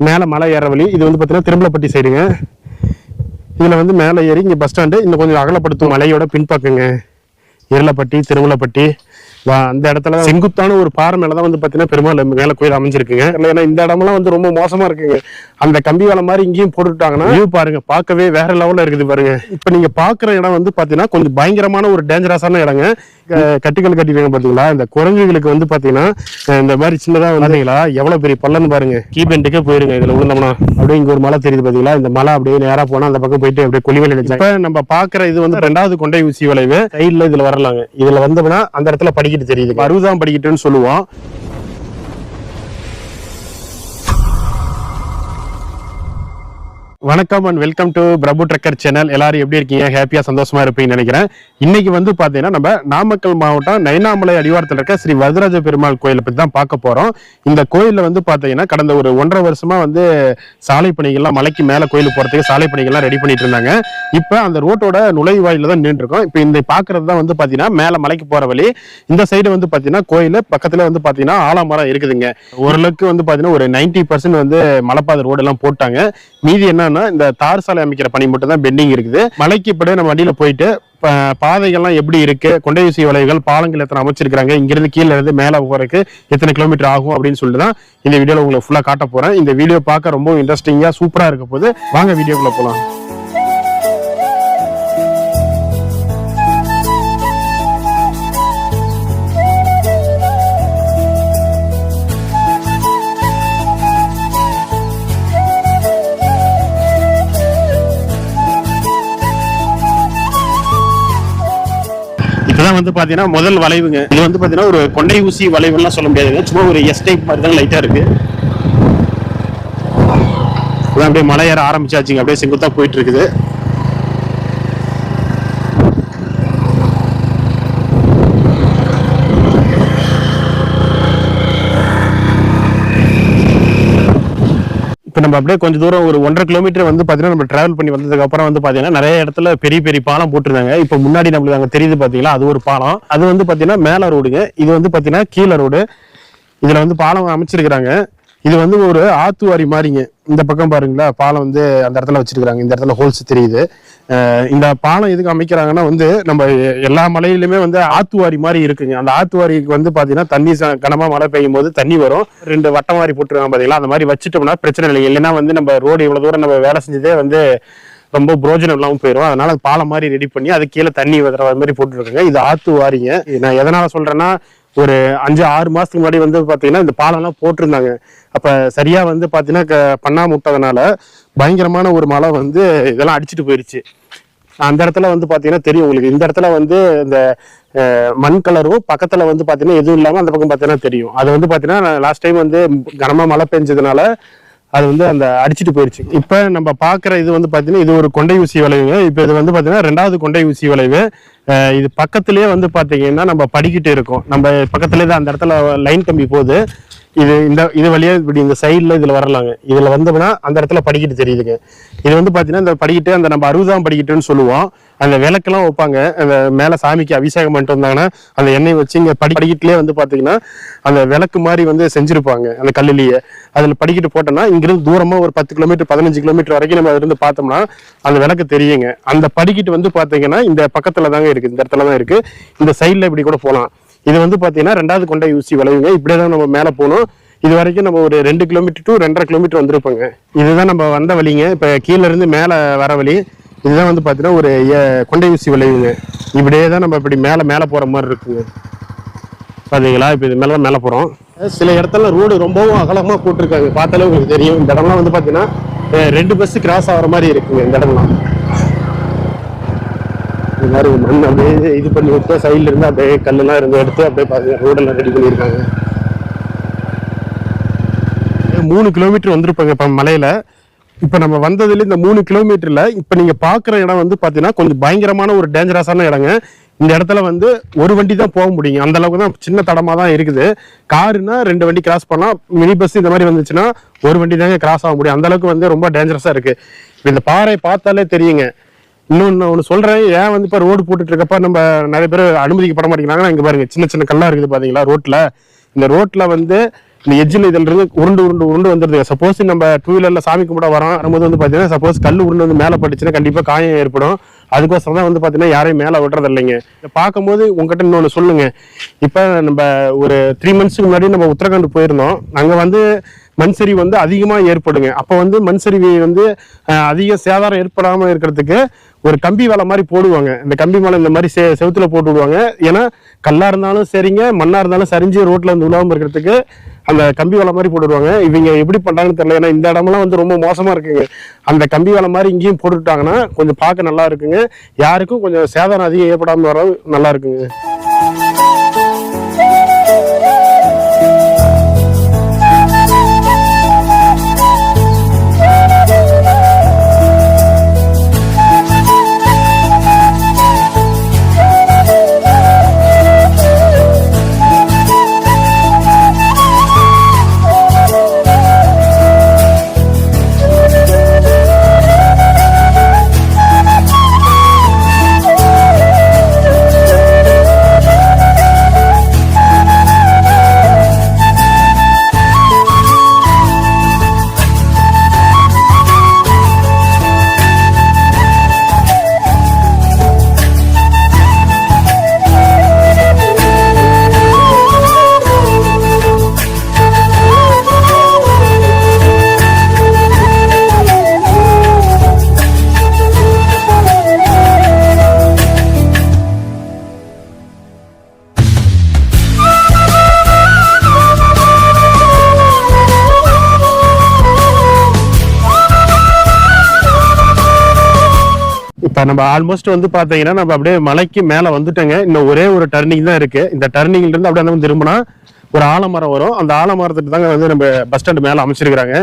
மேலே மலை ஏற வழி இது வந்து பார்த்தீங்கன்னா திருமலப்பட்டி சைடுங்க இதில் வந்து மேலே ஏறி இங்கே பஸ் ஸ்டாண்டு இன்னும் கொஞ்சம் அகலப்படுத்தும் மலையோட பின்பக்கங்க. இருளப்பட்டி திருமலப்பட்டி அந்த இடத்துல செங்குத்தான ஒரு பாறை மேல தான் வந்து பார்த்தீங்கன்னா பெருமாள் மேல கோயில் அமைஞ்சிருக்குங்க. ஏன்னா இந்த இடமெல்லாம் வந்து ரொம்ப மோசமா இருக்குங்க. அந்த கம்பி வேலை மாதிரி இங்கேயும் போட்டுட்டாங்கன்னா வியூ பாருங்க பார்க்கவே வேற லெவல்ல இருக்குது பாருங்க. இப்போ நீங்க பாக்குற இடம் வந்து பாத்தீங்கன்னா கொஞ்சம் பயங்கரமான ஒரு டேஞ்சரஸான இடங்க. அஹ் கட்டிகள் கட்டிருக்காங்க பாத்தீங்களா? இந்த குரங்குகளுக்கு வந்து பாத்தீங்கன்னா அஹ் இந்த மாதிரி சின்னதா வந்தீங்களா எவ்வளவு பெரிய பள்ளம்னு பாருங்க. கீபெண்டுக்கே போயிருங்க இதுல விழுந்தோம்னா அப்படியே இங்க ஒரு மலை தெரியுது பாத்தீங்களா? இந்த மலை அப்படியே நேரா போனா அந்த பக்கம் போயிட்டு அப்படியே கொல்லிமலை இப்ப நம்ம பாக்குற இது வந்து ரெண்டாவது கொண்டை ஊசி வளைவு. சைடுல இதுல வரலாங்க இதுல வந்தோம்னா அந்த இடத்துல படிக்கிட்டு தெரியுது அறுபதாம் படிக்கிட்டுன்னு சொல்லுவோம் வணக்கம் and welcome to Prabhu trucker channel எல்லாரும் எப்படி இருக்கீங்க? ஹாப்பியா சந்தோஷமா இருப்பீங்கன்னு நினைக்கிறேன். இன்னைக்கு வந்து பாத்தீங்கன்னா நம்ம நாமக்கல் மாவட்டம் நைனாமலை அடிவாரத்தில் இருக்க ஸ்ரீ வரதராஜ பெருமாள் கோயிலை பத்தி தான் பார்க்க போறோம். இந்த கோயிலில் வந்து பாத்தீங்கன்னா கடந்த ஒரு ஒன்றரை வருஷமா வந்து சாலை பணிகள்லாம் மலைக்கு மேல கோயிலுக்கு போறதுக்கு சாலை பணிகள்லாம் ரெடி பண்ணிட்டு இருந்தாங்க. இப்ப அந்த ரோட்டோட நுழைவாயில தான் நின்று இருக்கோம். இப்போ இந்த பாக்குறது தான் வந்து பாத்தீங்கன்னா மேல மலைக்கு போற வழி. இந்த சைடு வந்து பாத்தீங்கன்னா கோயில் பக்கத்துல வந்து பாத்தீங்கன்னா ஆலமரம் இருக்குதுங்க. ஓரளவுக்கு வந்து பாத்தீங்கன்னா ஒரு 90% பர்சன்ட் வந்து மலைப்பாதை ரோடு எல்லாம் போட்டாங்க. மீதி என்ன என்னன்னா இந்த தார் சாலை அமைக்கிற பணி மட்டும் தான் பெண்டிங் இருக்குது. மலைக்கு இப்படி நம்ம வண்டியில போயிட்டு பாதைகள்லாம் எப்படி இருக்கு கொண்டை ஊசி வளைவுகள் பாலங்கள் எத்தனை அமைச்சிருக்காங்க இங்கிருந்து கீழே இருந்து மேலே போறதுக்கு எத்தனை கிலோமீட்டர் ஆகும் அப்படின்னு சொல்லிட்டு தான் இந்த வீடியோல உங்களுக்கு ஃபுல்லா காட்ட போறேன். இந்த வீடியோ பார்க்க ரொம்ப இன்ட்ரெஸ்டிங்கா சூப்பரா இருக்க போது வாங்க வீடியோக்குள்ள போலாம். வந்து பாத்தீங்கன்னா முதல் வளைவுங்க. இது வந்து பாத்தீங்கன்னா ஒரு கொண்டை ஊசி வளைவுலாம் சொல்ல முடியாதுங்க சும்மா ஒரு எஸ் டைப் மாதிரி தான் லைட்டா இருக்கு. அப்படியே மலை ஏற ஆரம்பிச்சாச்சுங்க. அப்படியே செங்குத்தா போயிட்டு இருக்குது. நம்ம அப்படியே கொஞ்சம் தூரம் ஒரு ஒன்றரை கிலோமீட்டர் வந்து பார்த்தீங்கன்னா நம்ம டிராவல் பண்ணி வந்ததுக்கு அப்புறம் வந்து பார்த்தீங்கன்னா நிறைய இடத்துல பெரிய பெரிய பாலம் போட்டிருந்தாங்க. இப்போ முன்னாடி நம்மளுக்கு அங்கே தெரியுது பார்த்தீங்களா அது ஒரு பாலம். அது வந்து பார்த்தீங்கன்னா மேலே ரோடுங்க இது வந்து பார்த்தீங்கன்னா கீழே ரோடு இதில் வந்து பாலம் அமைச்சிருக்கிறாங்க. இது வந்து ஒரு ஆத்துவாரி மாதிரிங்க இந்த பக்கம் பாருங்களா பாலம் வந்து அந்த இடத்துல வச்சிருக்காங்க இந்த இடத்துல ஹோல்ஸ் தெரியுது. இந்த பாலம் எதுக்கு அமைக்கிறாங்கன்னா வந்து நம்ம எல்லா மலையிலுமே வந்து ஆத்துவாரி மாதிரி இருக்குங்க. அந்த ஆத்துவாரிக்கு வந்து பாத்தீங்கன்னா தண்ணி ச- கனமா மழை பெய்யும் போது தண்ணி வரும். ரெண்டு வட்டம் மாதிரி போட்டுருக்காங்க பாத்தீங்களா? அந்த மாதிரி வச்சுட்டோம்னா பிரச்சனை இல்லை இல்லைன்னா வந்து நம்ம ரோடு இவ்வளவு தூரம் நம்ம வேலை செஞ்சதே வந்து ரொம்ப புரோஜனம் இல்லாமல் போயிடும் அதனால பாலம் மாதிரி ரெடி பண்ணி அது கீழே தண்ணி வதுற மாதிரி போட்டுருக்காங்க. இது ஆத்து வாரிங்க நான் எதனால சொல்றேன்னா ஒரு அஞ்சு ஆறு மாதத்துக்கு முன்னாடி வந்து பார்த்தீங்கன்னா இந்த பாலம்லாம் போட்டிருந்தாங்க. அப்போ சரியாக வந்து பார்த்தீங்கன்னா க- விட்டதுனால பயங்கரமான ஒரு மழை வந்து இதெல்லாம் அடிச்சிட்டு போயிடுச்சு அந்த இடத்துல வந்து பார்த்தீங்கன்னா தெரியும் உங்களுக்கு. இந்த இடத்துல வந்து இந்த மண் கலரும் பக்கத்தில் வந்து பார்த்தீங்கன்னா எதுவும் இல்லாமல் அந்த பக்கம் பார்த்தீங்கன்னா தெரியும். அது வந்து பார்த்தீங்கன்னா லாஸ்ட் டைம் வந்து கனமாக மழை பெஞ்சதுனால அது வந்து அந்த அடிச்சிட்டு போயிருச்சு. இப்போ நம்ம பார்க்குற இது வந்து பார்த்தீங்கன்னா இது ஒரு கொண்டை ஊசி வளைவு இப்போ இது வந்து பார்த்தீங்கன்னா ரெண்டாவது கொண்டை ஊசி வளைவு. இது பக்கத்துலேயே வந்து பார்த்தீங்கன்னா நம்ம படிக்கிட்டு இருக்கோம். நம்ம பக்கத்துலேயே தான் அந்த இடத்துல லைன் கம்பி போகுது. இது இந்த இது வழியா இப்படி இந்த சைடில் இதுல வரலாங்க. இதுல வந்தோம்னா அந்த இடத்துல படிக்கிட்டு தெரியுதுங்க. இது வந்து பாத்தீங்கன்னா இந்த படிக்கிட்டு அந்த நம்ம அறுபதாம் படிக்கட்டுன்னு சொல்லுவோம். அந்த விளக்கெல்லாம் வைப்பாங்க. அந்த மேல சாமிக்கு அபிஷேகம் பண்ணிட்டு வந்தாங்கன்னா அந்த எண்ணெய் வச்சு இங்க படி படிக்கட்டுலயே வந்து பாத்தீங்கன்னா அந்த விளக்கு மாதிரி வந்து செஞ்சிருப்பாங்க அந்த கல்லுலயே. அதுல படிக்கிட்டு போட்டோம்னா இங்கிருந்து தூரமா ஒரு பத்து கிலோமீட்டர் பதினஞ்சு கிலோமீட்டர் வரைக்கும் நம்ம இருந்து பார்த்தோம்னா அந்த விளக்கு தெரியுங்க. அந்த படிக்கிட்டு வந்து பாத்தீங்கன்னா இந்த பக்கத்துல தாங்க இருக்கு இந்த இடத்துல தான் இருக்கு. இந்த சைடில் இப்படி கூட போகலாம் இது வந்து பாத்தீங்கன்னா ரெண்டாவது கொண்டை ஊசி விளைவுங்க. இப்படியே தான் நம்ம மேல போகணும். இது வரைக்கும் நம்ம ஒரு ரெண்டு கிலோமீட்டர் டு ரெண்டரை கிலோமீட்டர் வந்திருப்போங்க. இதுதான் நம்ம வந்த வழிங்க. இப்ப கீழேருந்து இருந்து மேல வர வழி. இதுதான் வந்து பாத்தீங்கன்னா ஒரு கொண்டை ஊசி விளைவுங்க. இப்படியே தான் நம்ம இப்படி மேல மேல போற மாதிரி இருக்குங்க. பாத்தீங்களா? இப்போ இது மேலே தான் மேல போறோம். சில இடத்துல ரோடு ரொம்பவும் அகலமா போட்டிருக்காங்க. பார்த்தாலே உங்களுக்கு தெரியும். இந்த இடம்லாம் வந்து பாத்தீங்கன்னா ரெண்டு பஸ் கிராஸ் ஆகிற மாதிரி இருக்குங்க இந்த இடம்லாம். இந்த மாதிரி மண் அப்படியே இது பண்ணி விட்டு சைடில் இருந்து அப்படியே கல்லெல்லாம் இருந்து எடுத்து அப்படியே பாருங்க ரோடெல்லாம் ரெடி பண்ணியிருக்காங்க. மூணு கிலோமீட்டர் வந்திருப்பாங்க இப்போ மலையில். இப்போ நம்ம வந்ததுல இந்த மூணு கிலோமீட்டரில் இப்போ நீங்கள் பார்க்குற இடம் வந்து பார்த்தீங்கன்னா கொஞ்சம் பயங்கரமான ஒரு டேஞ்சரஸான இடங்க. இந்த இடத்துல வந்து ஒரு வண்டி தான் போக முடியும். அந்த அளவுக்கு தான் சின்ன தடமாக தான் இருக்குது. காருனா ரெண்டு வண்டி கிராஸ் பண்ணலாம். மினி பஸ் இந்த மாதிரி வந்துச்சுன்னா ஒரு வண்டி தாங்க கிராஸ் ஆக முடியும். அந்த அளவுக்கு வந்து ரொம்ப டேஞ்சரஸாக இருக்குது இந்த பாறை பார்த்தாலே தெரியுங்க. இன்னொன்னு ஒன்று சொல்றேன். ஏன் வந்து இப்போ ரோடு போட்டுட்டு இருக்கப்ப நம்ம நிறைய பேர் அனுமதிக்கப்பட மாட்டேங்கிறாங்கன்னா இங்க பாருங்க சின்ன சின்ன கல்லா இருக்குது பாத்தீங்களா ரோட்ல இந்த ரோட்ல வந்து இந்த எஜ்ஜில் இதில் இருந்து உருண்டு உருண்டு உருண்டு வந்துருது. சப்போஸ் நம்ம டூ வீலர்ல சாமி கும்பிட வரோம். வரும்போது வந்து பாத்தீங்கன்னா சப்போஸ் கல் உருண்டு வந்து மேலே பட்டுச்சுன்னா கண்டிப்பா காயம் ஏற்படும். அதுக்கோசரம் தான் வந்து பாத்தீங்கன்னா யாரையும் மேலே விடுறது இல்லைங்க இதை பார்க்கும்போது உங்ககிட்ட இன்னொன்று சொல்லுங்க. இப்போ நம்ம ஒரு த்ரீ மந்த்ஸ்க்கு முன்னாடி நம்ம உத்தரகாண்ட் போயிருந்தோம். அங்க வந்து மண் சரிவு வந்து அதிகமாக ஏற்படுங்க. அப்போ வந்து மண்சரிவி வந்து அதிக சேதாரம் ஏற்படாமல் இருக்கிறதுக்கு ஒரு கம்பி வலை மாதிரி போடுவாங்க. இந்த கம்பி மேலே இந்த மாதிரி செ செவுத்துல போட்டு விடுவாங்க. ஏன்னா கல்லா இருந்தாலும் சரிங்க மண்ணா இருந்தாலும் சரிஞ்சு ரோட்ல வந்து விழாம இருக்கிறதுக்கு அந்த கம்பி வலை மாதிரி போட்டுடுவாங்க. இவங்க எப்படி பண்றாங்கன்னு தெரியல. ஏன்னா இந்த இடமெல்லாம் வந்து ரொம்ப மோசமா இருக்குங்க. அந்த கம்பி வலை மாதிரி இங்கேயும் போட்டுட்டாங்கன்னா கொஞ்சம் பார்க்க நல்லா இருக்குங்க. யாருக்கும் கொஞ்சம் சேதாரம் அதிகம் ஏற்படாமல் வர நல்லா இருக்குங்க. இப்போ நம்ம ஆல்மோஸ்ட் வந்து பார்த்தீங்கன்னா நம்ம அப்படியே மலைக்கு மேலே வந்துட்டோங்க. இன்னும் ஒரே ஒரு டர்னிங் தான் இருக்குது இந்த டர்னிங்லேருந்து அப்படியே நம்ம திரும்பினா ஒரு ஆலமரம் வரும். அந்த ஆலமரத்துக்கு தாங்க வந்து நம்ம பஸ் ஸ்டாண்ட் மேலே அமைச்சிருக்கிறாங்க.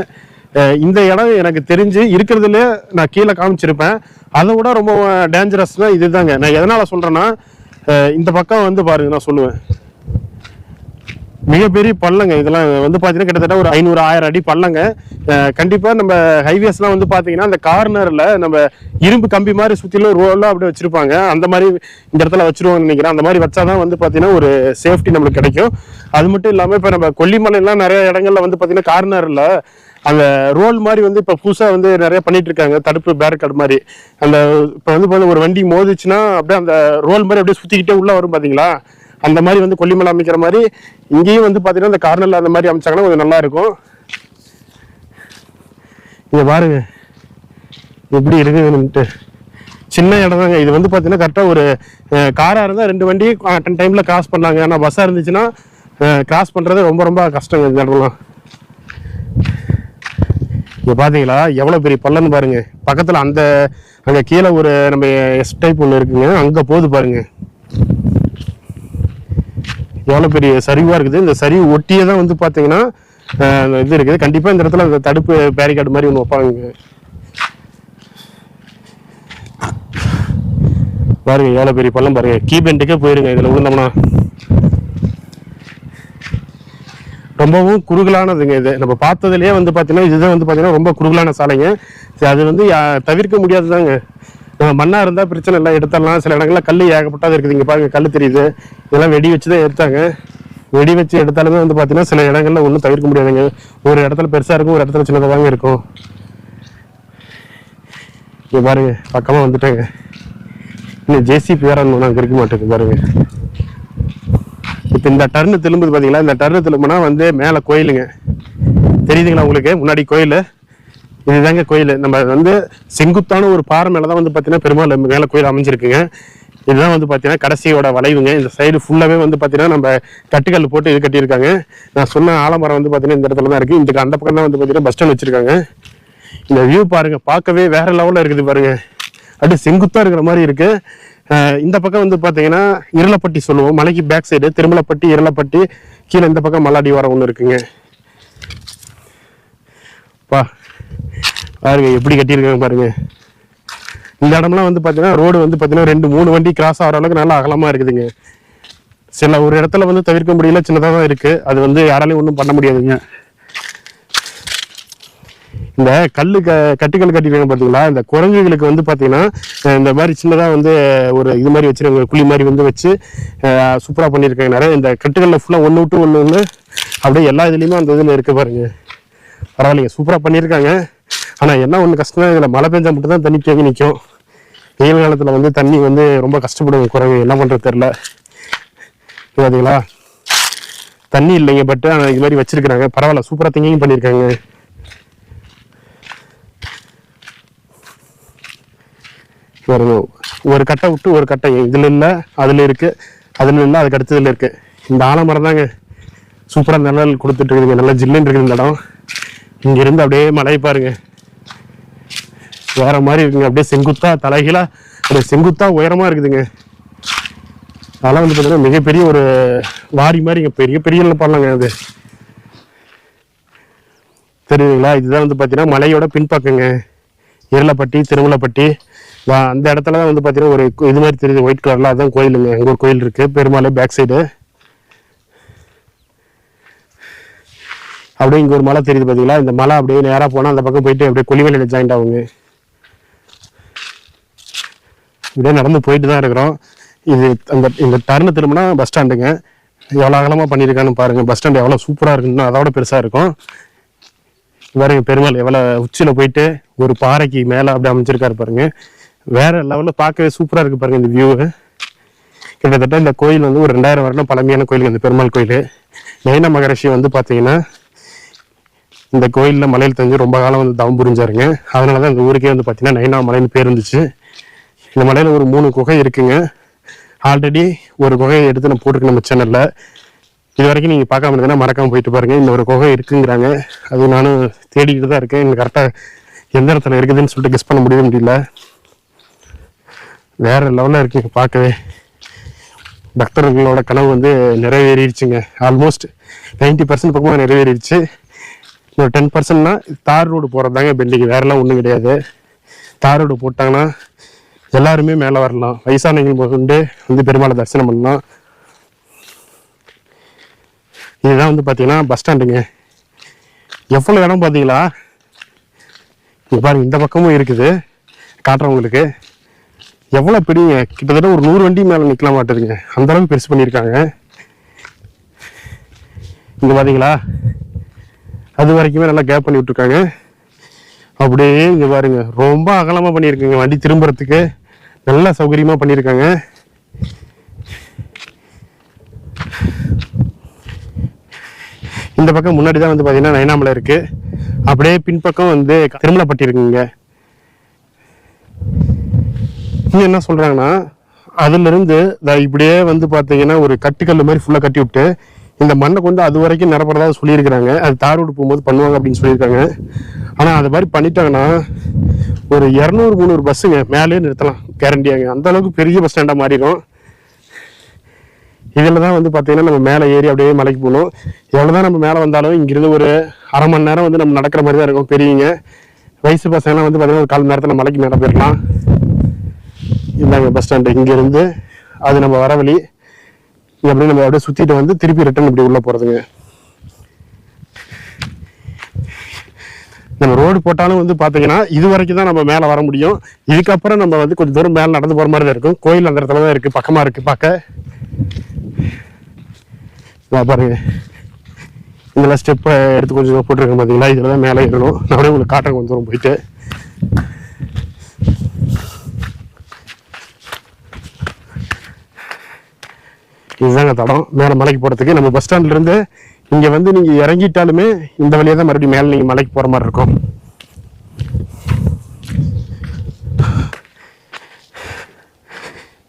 இந்த இடம் எனக்கு தெரிஞ்சு இருக்கிறதுல நான் கீழே காமிச்சிருப்பேன். அதை விட ரொம்ப டேஞ்சரஸ்னா இதுதாங்க. நான் எதனால் சொல்கிறேன்னா இந்த பக்கம் வந்து பாருங்க நான் சொல்லுவேன். மிகப்பெரிய பள்ளங்க. இதெல்லாம் வந்து பார்த்தீங்கன்னா கிட்டத்தட்ட ஒரு ஐநூறு ஆயிரம் அடி பள்ளங்க. கண்டிப்பாக நம்ம ஹைவேஸ்லாம் வந்து பார்த்தீங்கன்னா அந்த கார்னரில் நம்ம இரும்பு கம்பி மாதிரி சுற்றிலும் ரோலாம் அப்படியே வச்சுருப்பாங்க. அந்த மாதிரி இந்த இடத்துல வச்சிருவாங்கன்னு நினைக்கிறேன். அந்த மாதிரி வச்சா தான் வந்து பார்த்தீங்கன்னா ஒரு சேஃப்டி நம்மளுக்கு கிடைக்கும். அது மட்டும் இல்லாமல் இப்போ நம்ம கொல்லிமலைலாம் நிறைய இடங்கள்ல வந்து பார்த்தீங்கன்னா கார்னரில் அந்த ரோல் மாதிரி வந்து இப்போ புதுசாக வந்து நிறைய பண்ணிட்டு இருக்காங்க. தடுப்பு பேரிகார்டு மாதிரி. அந்த இப்போ வந்து பார்த்தீங்கன்னா ஒரு வண்டி மோதிச்சுன்னா அப்படியே அந்த ரோல் மாதிரி அப்படியே சுற்றிக்கிட்டே உள்ளே வரும் பார்த்தீங்களா அந்த மாதிரி வந்து கொல்லிமலை அமைக்கிற மாதிரி இங்கேயும் வந்து பார்த்தீங்கன்னா இந்த கார்னரில் அந்த மாதிரி அமைச்சாங்கன்னா கொஞ்சம் நல்லா இருக்கும். இங்கே பாருங்க. எப்படி இருக்குதுன்னுட்டு. சின்ன இடம் தாங்க. இது வந்து பார்த்தீங்கன்னா கரெக்டாக ஒரு காராக இருந்தால் ரெண்டு வண்டி அட்டன் டைமில் கிராஸ் பண்ணாங்க. ஆனால் பஸ்ஸாக இருந்துச்சுன்னா கிராஸ் பண்ணுறது ரொம்ப ரொம்ப கஷ்டங்க இந்த இடம்லாம். இங்கே பார்த்தீங்களா எவ்வளோ பெரிய பள்ளம்னு பாருங்க. பக்கத்தில் அந்த அங்கே கீழே ஒரு நம்ம எஸ் டைப் ஒன்று இருக்குங்க. அங்கே போகுது பாருங்கள் எவ்வளோ பெரிய சரிவா இருக்குது. இந்த சரிவு ஒட்டியே தான் வந்து பார்த்தீங்கன்னா இது இருக்குது. கண்டிப்பா இந்த இடத்துல அந்த தடுப்பு பேரிகார்டு மாதிரி ஒன்று வைப்பாங்க. பாருங்க எவ்வளோ பெரிய பள்ளம் பாருங்க. கீபெண்டுக்கே போயிருங்க இதில் விழுந்தோம்னா ரொம்பவும் குறுகலானதுங்க இது. நம்ம பார்த்ததுலேயே வந்து பார்த்தீங்கன்னா இதுதான் வந்து பார்த்தீங்கன்னா ரொம்ப குறுகலான சாலைங்க. அது வந்து யா- தவிர்க்க முடியாதுதாங்க. நம்ம மண்ணா இருந்தா பிரச்சனை இல்லை எடுத்துடலாம். சில இடங்கள்ல கல் ஏகப்பட்டது இருக்குது. இங்க பாருங்க கல் தெரியுது. இதெல்லாம் வெடி வச்சு தான் எடுத்தாங்க. வெடி வச்சு எடுத்தாலுமே வந்து பார்த்தீங்கன்னா சில இடங்கள்ல ஒன்றும் தவிர்க்க முடியாதுங்க. ஒரு இடத்துல பெருசா இருக்கும் ஒரு இடத்துல சின்னதாங்க இருக்கும். இங்க பாருங்க பக்கமா வந்துட்டாங்க. இன்னும் ஜேசிபி வேற ஒன்று அங்கே இருக்க மாட்டேங்குது பாருங்க. இப்போ இந்த டர்னு திரும்புது பார்த்தீங்களா இந்த டர்னு திரும்பினா வந்து மேலே கோயிலுங்க. தெரியுதுங்களா உங்களுக்கு? முன்னாடி கோயில். இதுதாங்க கோயில். நம்ம வந்து செங்குத்தான ஒரு பாறை மேலே தான் வந்து பார்த்தீங்கன்னா பெருமாள் மேலே கோயில் அமைஞ்சிருக்குங்க. இதுதான் வந்து பார்த்தீங்கன்னா கடைசியோட வளைவுங்க. இந்த சைடு ஃபுல்லாகவே வந்து பார்த்தீங்கன்னா நம்ம கட்டுக்கல் போட்டு இது கட்டியிருக்காங்க. நான் சொன்ன ஆலமரம் வந்து பார்த்தீங்கன்னா இந்த இடத்துல தான் இருக்குது இதுக்கு அந்த பக்கம் தான் வந்து பார்த்தீங்கன்னா பஸ் ஸ்டாண்ட் வச்சிருக்காங்க. இந்த வியூ பாருங்க. பார்க்கவே வேற லெவலில் இருக்குது பாருங்க. அப்படியே செங்குத்தா இருக்கிற மாதிரி இருக்கு. இந்த பக்கம் வந்து பாத்தீங்கன்னா இருளப்பட்டி சொல்லுவோம். மலைக்கு பேக் சைடு திருமலப்பட்டி இருளப்பட்டி கீழே இந்த பக்கம் மல்லாடி வர ஒன்று இருக்குங்க. பா பாருங்க எப்படி கட்டியிருக்காங்க பாருங்க. இந்த இடம்லாம் வந்து பார்த்தீங்கன்னா ரோடு வந்து பார்த்தீங்கன்னா ரெண்டு மூணு வண்டி கிராஸ் ஆகிற அளவுக்கு நல்லா அகலமாக இருக்குதுங்க. சில ஒரு இடத்துல வந்து தவிர்க்க முடியல சின்னதாக தான் இருக்குது அது வந்து யாராலையும் ஒன்றும் பண்ண முடியாதுங்க. இந்த கல் க கட்டுக்கல் கட்டிருக்காங்க பார்த்தீங்களா இந்த குரங்குகளுக்கு வந்து பார்த்தீங்கன்னா இந்த மாதிரி சின்னதாக வந்து ஒரு இது மாதிரி வச்சுருக்காங்க குழி மாதிரி வந்து வச்சு சூப்பராக பண்ணியிருக்காங்க. நிறைய இந்த கட்டுக்கல்ல ஃபுல்லாக ஒன்று விட்டு ஒன்று ஒன்று அப்படியே எல்லா இதுலேயுமே அந்த இதில் இருக்குது பாருங்கள் பரவாயில்லைங்க சூப்பராக பண்ணியிருக்காங்க. ஆனால் என்ன ஒன்று கஷ்டம்னா இதில் மழை பெஞ்சா மட்டும் தான் தண்ணி தேங்கி நிற்கும் வெயில் காலத்தில் வந்து தண்ணி வந்து ரொம்ப கஷ்டப்படுங்க குறைவு என்ன பண்ணுறது தெரில பார்த்தீங்களா தண்ணி இல்லைங்க பட் ஆனால் இது மாதிரி வச்சிருக்கிறாங்க. பரவாயில்ல சூப்பராக திங்கிங் பண்ணியிருக்காங்க. பாருங்க ஒரு கட்டை விட்டு ஒரு கட்டை. இதில் இல்லை அதில் இருக்குது அதில் இல்லை அதுக்கு அடுத்ததில் இருக்குது இந்த ஆலமரம் தாங்க. சூப்பராக நிழல் கொடுத்துட்டு இருக்குதுங்க. நல்லா ஜில்லுன்னு இருக்குது இந்த இடம். இங்க இருந்து அப்படியே மலை பாருங்க. வேற மாதிரி இருக்குங்க. அப்படியே செங்குத்தா தலைகீழா அப்படியே செங்குத்தா உயரமா இருக்குதுங்க. அதெல்லாம் வந்து பார்த்தீங்கன்னா மிகப்பெரிய ஒரு வாரி மாதிரி இங்க பெரிய பெரிய பண்ணலாங்க அது. தெரியுதுங்களா? இதுதான் வந்து பார்த்தீங்கன்னா மலையோட பின்பக்கங்க. இருளப்பட்டி திருமலைப்பட்டி அந்த இடத்துல தான் வந்து பார்த்தீங்கன்னா ஒரு இது மாதிரி தெரியுது. ஒயிட் கலர்ல அதுதான் கோயிலுங்க. அங்கே ஒரு கோயில் இருக்கு. பெருமாள் பேக் சைடு அப்படியே இங்கே ஒரு மலை தெரியுது பார்த்தீங்களா இந்த மலை அப்படியே நேராக போனால் அந்த பக்கம் போயிட்டு அப்படியே கொல்லிமலையில் ஜாயிண்ட் ஆகுங்க. இப்படியே நடந்து போயிட்டு தான் இருக்கிறோம். இது அந்த இந்த டர்னு திரும்பினா பஸ் ஸ்டாண்டுங்க எவ்வளோ அகலமாக பண்ணியிருக்கான்னு பாருங்கள் பஸ் ஸ்டாண்ட் எவ்வளோ சூப்பராக இருக்குன்னு அதோட பெருசாக இருக்கும். பாருங்க பெருமாள் எவ்வளோ உச்சியில் போயிட்டு ஒரு பாறைக்கு மேலே அப்படி அமைச்சிருக்காரு பாருங்க. வேற லெவலில் பார்க்கவே சூப்பராக இருக்குது பாருங்க இந்த வியூவு கிட்டத்தட்ட இந்த கோயில் வந்து ஒரு ரெண்டாயிரம் வருடம் பழமையான கோயில் இந்த பெருமாள் கோயில். நயன மகரிஷி வந்து பார்த்தீங்கன்னா இந்த கோயிலில் மலையில் தங்கி ரொம்ப காலம் வந்து தவம் புரிஞ்சாருங்க. அதனால தான் இந்த ஊருக்கே வந்து பார்த்தீங்கன்னா நைனா மலைன்னு பேர் இருந்துச்சு இந்த மலையில் ஒரு மூணு குகை இருக்குங்க. ஆல்ரெடி ஒரு குகையை எடுத்து நான் போட்டிருக்கேன் நம்ம சேனலில் இது வரைக்கும் நீங்கள் பார்க்காம இருந்தீங்கன்னா மறக்காம போயிட்டு பாருங்க. இந்த ஒரு குகை இருக்குங்கிறாங்க. அது நானும் தேடிக்கிட்டு தான் இருக்கேன். எனக்கு கரெக்டாக எந்த இடத்துல இருக்குதுன்னு சொல்லிட்டு கெஸ் பண்ண முடியவே முடியல. வேறு லெவலில் இருக்குங்க பார்க்கவே. பக்தர்களோட கனவு வந்து நிறைவேறிடுச்சுங்க. ஆல்மோஸ்ட் நைன்டி பர்சன்ட் பக்கமாக நிறைவேறிடுச்சு. இன்னொரு டென் பர்சன்ட்னா தார் ரோடு போகிறது தாங்க பெண்டிங். வேறெல்லாம் ஒன்றும் கிடையாது. தார் ரோடு போட்டாங்கன்னா எல்லாருமே மேலே வரலாம். வயசானவங்க முதற்கொண்டு வந்து பெருமாளை தரிசனம் பண்ணலாம். இதுதான் வந்து பார்த்தீங்கன்னா பஸ் ஸ்டாண்டுங்க எவ்வளோ இடம் பார்த்தீங்களா இங்கே பாருங்க இந்த பக்கமும் இருக்குது. காட்டுறவங்களுக்கு. எவ்வளோ பிடிங்க கிட்டத்தட்ட ஒரு நூறு வண்டி மேலே நிற்கலாம் மாட்டுதுங்க. அந்தளவுக்கு பெருசு பண்ணியிருக்காங்க. இங்கே பார்த்தீங்களா அது வரைக்குமே நல்லா கேப் பண்ணி விட்டுருக்காங்க. அப்படியே இங்கே பாருங்க ரொம்ப அகலமாக பண்ணியிருக்கேங்க வண்டி திரும்புறதுக்கு. நல்ல சௌகரியமாக பண்ணியிருக்காங்க. இந்த பக்கம் முன்னாடி தான் வந்து பார்த்தீங்கன்னா நயனாமலை இருக்குது அப்படியே பின்பக்கம் வந்து திருமலைப்பட்டி இருக்குங்க இங்க. என்ன சொல்கிறாங்கன்னா அதுலேருந்து இப்படியே வந்து பார்த்தீங்கன்னா ஒரு கட்டுக்கல் மாதிரி ஃபுல்லாக கட்டி விட்டு இந்த மண்ணை கொண்டு அது வரைக்கும் நிரப்புறதா சொல்லியிருக்கிறாங்க. அது தார் ரோடு போகும்போது பண்ணுவாங்க அப்படின்னு சொல்லியிருக்காங்க. ஆனால் அது மாதிரி பண்ணிட்டாங்கன்னா ஒரு இரநூறு முந்நூறு பஸ்ஸுங்க மேலே நிறுத்தலாம். கேரண்டியாங்க அந்த அளவுக்கு பெரிய பஸ் ஸ்டாண்டாக மாறிடும். இதில் தான் வந்து பார்த்தீங்கன்னா நம்ம மேலே ஏறி அப்படியே மலைக்கு போகணும். எவ்வளோ தான் நம்ம மேலே வந்தாலும் இங்கிருந்து ஒரு அரை மணி நேரம் வந்து நம்ம நடக்கிற மாதிரி தான் இருக்கும் பெரியவங்க. வயசு பசங்கலாம் வந்து பார்த்தீங்கன்னா ஒரு கால் நேரத்தில் மலைக்கு மேலே போயிடலாம். இந்தாங்க பஸ் ஸ்டாண்டு இங்கேருந்து. அது நம்ம வர வழி. இங்க அப்படியே நம்ம அப்படியே சுற்றிட்டு வந்து திருப்பி ரிட்டன் இப்படி உள்ளே போகிறதுங்க நம்ம ரோடு போட்டாலும் வந்து பார்த்தீங்கன்னா இது வரைக்கும் தான் நம்ம மேலே வர முடியும். இதுக்கப்புறம் நம்ம வந்து கொஞ்சம் தூரம் மேலே நடந்து போகிற மாதிரி தான் இருக்கும். கோயில் அந்த இடத்துல தான் இருக்குது பக்கமாக இருக்குது பார்க்க. பாருங்க. இதெல்லாம் ஸ்டெப்பை எடுத்து கொஞ்சம் போட்டிருக்கேன் பார்த்தீங்களா இதில் தான் மேலே ஏறணும். நான் அப்படியே உங்களுக்கு காட்டுறேன் கொஞ்சம் தூரம் போயிட்டு. இதுதாங்க தடம் மேலே மலைக்கு போகிறதுக்கு நம்ம பஸ் ஸ்டாண்ட்லேருந்து இங்கே வந்து நீங்கள் இறங்கிட்டாலுமே இந்த வழியாக தான் மறுபடியும் மேலே நீங்கள் மலைக்கு போகிற மாதிரி இருக்கும்.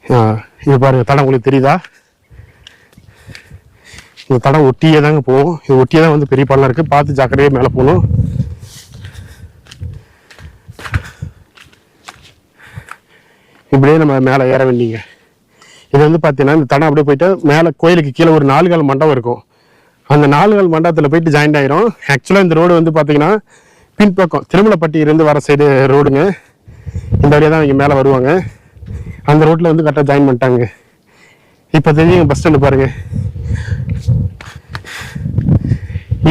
ஆ, இது பாருங்க தடம் உங்களுக்கு தெரியுதா? இந்த தடம் ஒட்டியே தாங்க போகும். இது ஒட்டியே தான் வந்து பெரிய பள்ளம் இருக்குது பார்த்து ஜாக்கிரதையாக மேலே போகணும். இப்படியே நம்ம மேலே ஏற வேண்டிங்க இது வந்து பார்த்தீங்கன்னா இந்த தடம் அப்படியே போயிட்டு மேலே கோயிலுக்கு கீழே ஒரு நாலு கால் மண்டபம் இருக்கும். அந்த நாலு கால் மண்டபத்தில் போயிட்டு ஜாயின் ஆயிரும். ஆக்சுவலாக இந்த ரோடு வந்து பார்த்தீங்கன்னா பின்பக்கம் திருமலைப்பட்டி இருந்து வர சைடு ரோடுங்க இந்த வழியாக தான் இங்கே மேலே வருவாங்க. அந்த ரோட்டில் வந்து கரெக்டாக ஜாயின் பண்ணிட்டாங்க. இப்போ தெரியுங்க பஸ் ஸ்டாண்டு பாருங்க.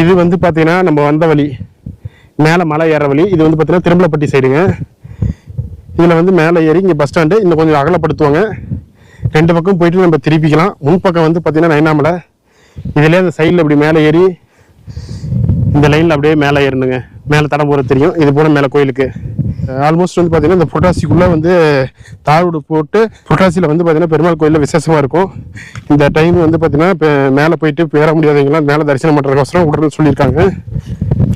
இது வந்து பார்த்தீங்கன்னா நம்ம வந்த வழி. மேலே மலை ஏற வழி. இது வந்து பார்த்தீங்கன்னா திருமலைப்பட்டி சைடுங்க இதில் வந்து மேலே ஏறி இங்கே பஸ் ஸ்டாண்டு இன்னும் கொஞ்சம் அகலப்படுத்துவாங்க. ரெண்டு பக்கம் போயிட்டு நம்ம திருப்பிக்கலாம். முன்பக்கம் வந்து பார்த்தீங்கன்னா நைனாமலை இதிலே அந்த சைடில் இப்படி மேலே ஏறி இந்த லைனில் அப்படியே மேலே ஏறணுங்க. மேலே தடம் போகிறது தெரியும். இது போல் மேலே கோயிலுக்கு. ஆல்மோஸ்ட் வந்து பார்த்தீங்கன்னா இந்த புரட்டாசிக்குள்ளே வந்து தாழ்வுடு போட்டு புரட்டாசியில் வந்து பார்த்தீங்கன்னா பெருமாள் கோயிலில் விசேஷமாக இருக்கும். இந்த டைம் வந்து பார்த்தீங்கன்னா இப்போ மேலே போயிட்டு பேர முடியாதவங்களாம் மேலே தரிசனம் பண்ணுறதுக்கோசரம் விடணும்னு சொல்லியிருக்காங்க.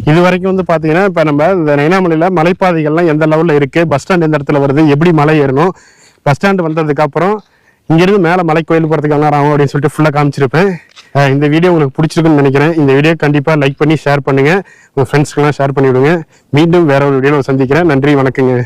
இது வரைக்கும் வந்து பார்த்தீங்கன்னா இப்போ நம்ம இந்த நைனாமலையில் மலைப்பாதைகள்லாம் எந்த லெவலில் இருக்குது பஸ் ஸ்டாண்ட் எந்த இடத்துல வருது? எப்படி மலை ஏறணும்? பஸ் ஸ்டாண்டு வந்ததுக்கப்புறம் இங்கிருந்து மேலே மலை கோயில் போகிறதுக்கு என்ன ஆகும் அப்படின்னு சொல்லிட்டு ஃபுல்லாக காமிச்சிருப்பேன். இந்த வீடியோ உங்களுக்கு பிடிச்சிருக்குன்னு நினைக்கிறேன். இந்த வீடியோ கண்டிப்பாக லைக் பண்ணி ஷேர் பண்ணுங்கள் உங்கள் ஃப்ரெண்ட்ஸ்க்கெல்லாம் ஷேர் பண்ணிவிடுங்க. மீண்டும் வேற ஒரு வீடியோவில் சந்திக்கிறேன். நன்றி வணக்கங்க.